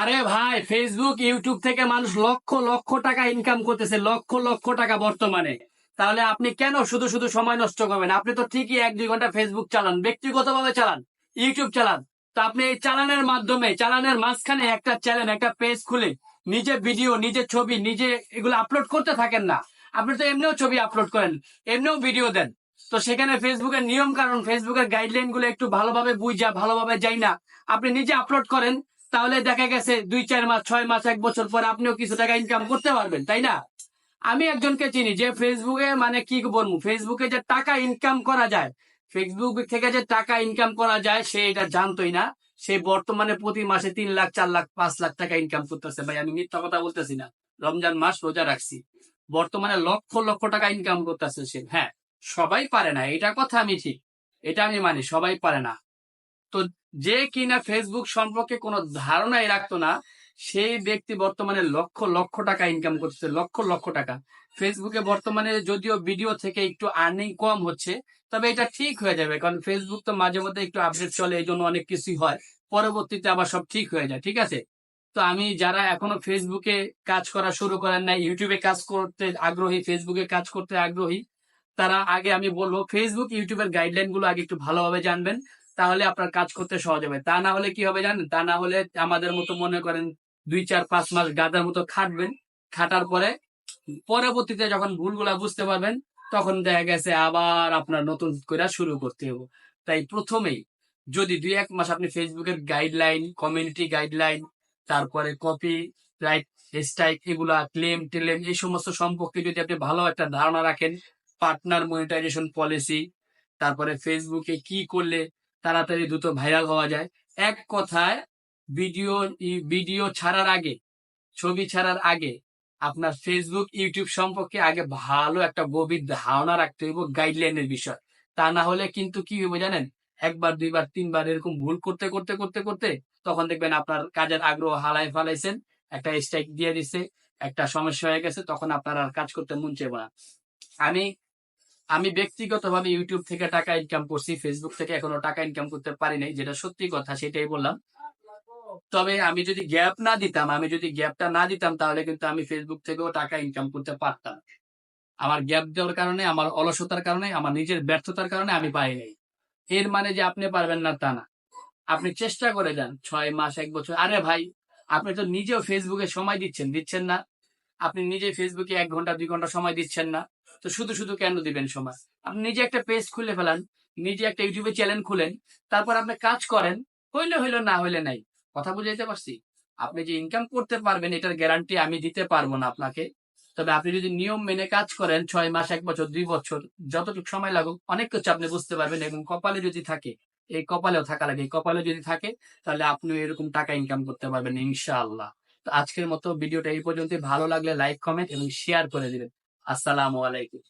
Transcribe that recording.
আরে ভাই Facebook YouTube থেকে মানুষ লক্ষ লক্ষ টাকা ইনকাম করতেছে, লক্ষ লক্ষ টাকা বর্তমানে। তাহলে আপনি কেন শুধু শুধু সময় নষ্ট করবেন? আপনি তো ঠিকই এক, দুই ঘণ্টা ফেসবুক চালান, ব্যক্তিগতভাবে চালান ইউটিউব চালান। তো আপনি এই চালানের মাধ্যমে, চালানের মাঝখানে একটা চ্যানেল একটা পেজ খুলে নিজে ভিডিও নিজে ছবি, নিজে এগুলো আপলোড করতে থাকেন না। আপনি তো এমনিও ছবি আপলোড করেন, এমনিও ভিডিও দেন। তো সেখানে ফেসবুকের নিয়ম কারণ ফেসবুকের গাইডলাইনগুলো একটু ভালোভাবে বুঝা, ভালোভাবে যাই না, আপনি নিজে আপলোড করেন তাহলে দেখা গেছে দুই, চার মাস, ছয় মাস, এক বছর পর আপনিও কিছু টাকা ইনকাম করতে পারবেন, তাই না? আমি একজনকে চিনি, যে ফেসবুকে মানে কি বলব ফেসবুকে যে টাকা ইনকাম করা যায় ফেসবুক থেকে যে টাকা ইনকাম করা যায়, সে এটা জানতোই না। সে বর্তমানে প্রতি মাসে তিন লাখ, চার লাখ, পাঁচ লাখ টাকা ইনকাম করতেছে। ভাই, আমি মিথ্যা কথা বলতেছি না। রমজান মাস রোজা রাখছি। বর্তমানে লক্ষ লক্ষ টাকা ইনকাম করতেছে সে। হ্যাঁ সবাই পারে না। এটা কথা আমি ঠিক। এটা আমি মানি, সবাই পারে না। তো যে কিনা ফেসবুক সম্পর্কে কোনো ধারণাই রাখতো না, সেই ব্যক্তি বর্তমানে লক্ষ লক্ষ টাকা ইনকাম করতেছে, লক্ষ লক্ষ টাকা। ফেসবুকে বর্তমানে যদিও ভিডিও থেকে একটু আর্নিং কম হচ্ছে, তবে এটা ঠিক হয়ে যাবে, কারণ ফেসবুক তো মাঝে মধ্যে একটু আপডেট চলে এই জন্য অনেক কিছুই হয়। পরবর্তীতে আবার সব ঠিক হয়ে যায়, ঠিক আছে? তো আমি যারা এখনও ফেসবুকে কাজ করা শুরু করেন না ইউটিউবে কাজ করতে আগ্রহী ফেসবুকে কাজ করতে আগ্রহী, তারা আগে আমি বলব ফেসবুক ইউটিউবের গাইডলাইনগুলো আগে একটু ভালোভাবে জানবেন। তাহলে আপনার কাজ করতে সহজ হবে। তা না হলে কি হবে জানেন? তা না হলে আমাদের মতো মনে করেন দুই, চার, পাঁচ মাস গাদার মতো খাটবেন। খাটার পরে পরবর্তীতে যখন ভুলগুলা বুঝতে পারবেন, তখন দেখা গেছে আবার আপনার নতুন করে শুরু করতে হবে তাই প্রথমেই যদি দুই, এক মাস আপনি ফেসবুকের গাইডলাইন কমিউনিটি গাইডলাইন তারপরে কপি রাইট স্ট্রাইক এগুলা ক্লেম টেলেম এই সমস্ত সম্পর্কে যদি আপনি ভালো একটা ধারণা রাখেন পার্টনার মনিটাইজেশন পলিসি তারপরে ফেসবুকে কি করলে তাড়াতাড়ি দ্রুত ভাইরাল হওয়া যায়। এক কথায় ভিডিও ভিডিও ছাড়ার আগে, ছবি ছাড়ার আগে, আপনার ফেসবুক ইউটিউব সম্পর্কে আগে ভালো একটা গভীর ধারণা রাখতে হইব গাইডলাইনের বিষয়। তা না হলে কিন্তু কি হইব জানেন? একবার, দুইবার, তিনবার এরকম ভুল করতে করতে করতে করতে তখন দেখবেন আপনার কাজের আগ্রহ হালাই ফালাইছেন, একটা স্ট্রাইক দিয়ে দিছে, একটা সমস্যা হয়ে গেছে, তখন আপনার আর কাজ করতে মন চাইব না। আমি আমি ব্যক্তিগতভাবে ইউটিউব থেকে টাকা ইনকাম করছি ফেসবুক থেকে এখনও টাকা ইনকাম করতে পারি নাই, যেটা সত্যি কথা সেটাই বললাম। তবে আমি যদি গ্যাপ না দিতাম, আমি যদি গ্যাপটা না দিতাম, তাহলে কিন্তু আমি ফেসবুক থেকেও টাকা ইনকাম করতে পারতাম। আমার গ্যাপ দেওয়ার কারণে, আমার অলসতার কারণে, আমার নিজের ব্যর্থতার কারণে আমি পাই নাই। এর মানে যে আপনি পারবেন না, তা না। আপনি চেষ্টা করে যান, ছয় মাস, এক বছর। আরে ভাই, আপনি তো নিজেও ফেসবুকে সময় দিচ্ছেন দিচ্ছেন না। আপনি নিজে ফেসবুকে এক ঘণ্টা, দুই ঘণ্টা সময় দিচ্ছেন না। তো শুধু শুধু কেন দিবেন সময়? আপনি নিজে একটা পেজ খুলে ফেলান, নিজে একটা ইউটিউবে চ্যানেল খুলেন, তারপর আপনি কাজ করেন, হইলে হইল না হইলে নাই। কথা বুঝাইতে পারছি? আপনি যে ইনকাম করতে পারবেন, এটার গ্যারান্টি আমি দিতে পারব না আপনাকে। তবে আপনি যদি নিয়ম মেনে কাজ করেন, ছয় মাস, এক বছর, দুই বছর, যতটুকু সময় লাগুক, অনেক কিছু আপনি বুঝতে পারবেন এবং কপালে যদি থাকে, এই কপালেও থাকা লাগে। এই কপালে যদি থাকে, তাহলে আপনি এরকম টাকা ইনকাম করতে পারবেন ইনশাআল্লাহ। তো আজকের মতো ভিডিওটা এই পর্যন্ত ভালো লাগলে লাইক কমেন্ট এবং শেয়ার করে দিবেন। আসসালামু আলাইকুম।